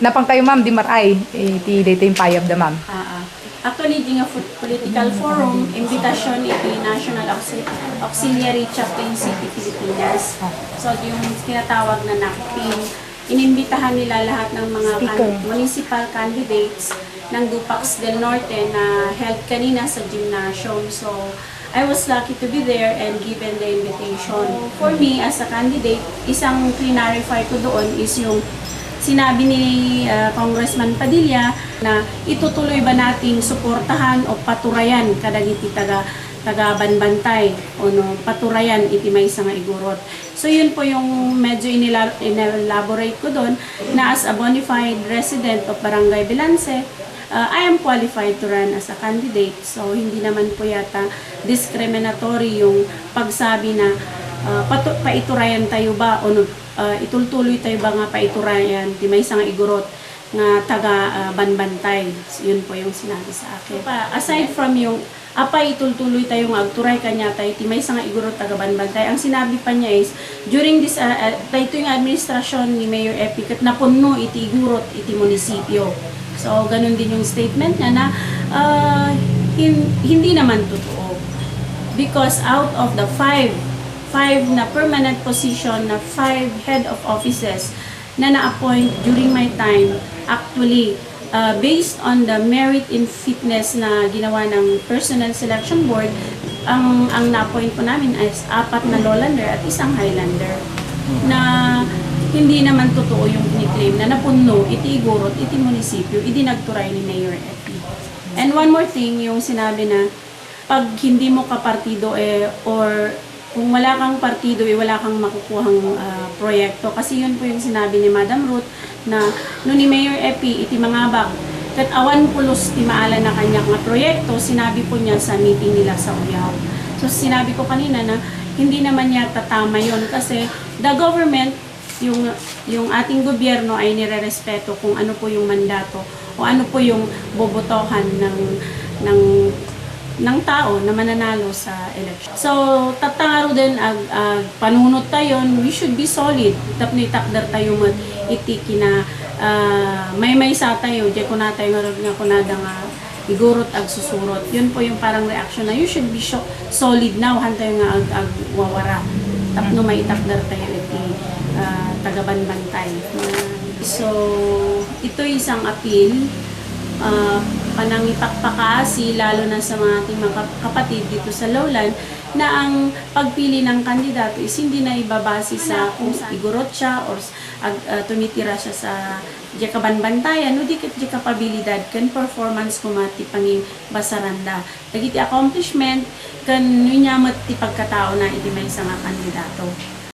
Napang kayo ma'am, di maray. Eh, ti dito yung payab da ma'am. Ah, ah. Actually, di nga political forum, invitation iti National Auxil- Auxiliary Chaplain City Pilipinas. So, yung tinatawag na NACPIN, inimbitahan nila lahat ng mga can- municipal candidates ng Dupax del Norte na held kanina sa gymnasium. So, I was lucky to be there and given the invitation. For me, as a candidate, isang clarify ko doon is yung sinabi ni uh, Congressman Padilla na itutuloy ba nating suportahan o paturayan kadagiti taga taga banbantay o no paturayan iti may nga igurot. So yun po yung medyo inelaborate ko doon na as a bona fide resident of Barangay Bilance, uh, I am qualified to run as a candidate. So hindi naman po yata discriminatory yung pagsabi na uh, patu- paiturayan tayo ba? O uh, itultuloy tayo ba nga paiturayan? Di may nga igurot nga taga uh, banbantay. So, yun po yung sinabi sa akin. Pa, aside from yung apay itultuloy tayo nga agturay kanya tayo ti may nga igurot taga banbantay. Ang sinabi pa niya is during this uh, uh, ito yung administrasyon ni Mayor Epi kat napunno iti igurot iti munisipyo. So ganun din yung statement niya na uh, hin- hindi naman totoo. Because out of the five five na permanent position na five head of offices na na-appoint during my time. Actually uh, based on the merit in fitness na ginawa ng personal selection board ang ang na-appoint po namin is apat na lowlander at isang highlander. Na hindi naman totoo yung claim na napuno iti igurot iti munisipyo iti nagturay ni Mayor Epi. And one more thing yung sinabi na pag hindi mo kapartido eh, or kung wala kang partido eh, wala kang makukuhang ah, proyekto. Kasi yun po yung sinabi ni Madam Ruth na no ni Mayor Epi iti mga bag kat awan pulos ti maala na kanya nga proyekto, sinabi po niya sa meeting nila sa Uyaw. So sinabi ko kanina na hindi naman yata tama yun kasi the government yung yung ating gobyerno ay nirerespeto kung ano po yung mandato o ano po yung bobotohan ng ng ng tao na mananalo sa election. So, tatangaro din ag, ag panunot tayo, we should be solid. Tapno itakdar tayo mat iti kina ah, may may sa tayo, di ko na tayo nga nga kunada nga igurot ag susurot. Yun po yung parang reaction na you should be sho- solid now, hantay nga ag, ag wawara. Tapno may itakdar tayo iti ah, tagabanbantay. So, ito isang appeal uh, panangipakpakasi lalo na sa mga ating mga kap- kapatid dito sa Lowland na ang pagpili ng kandidato is hindi na ibabase sa kung igurot siya or uh, tumitira siya sa di kabanbantayan no di ket di kapabilidad kan performance ko mati pangi basaranda. Dagiti accomplishment kan nunya ti pagkatao na iti may nga kandidato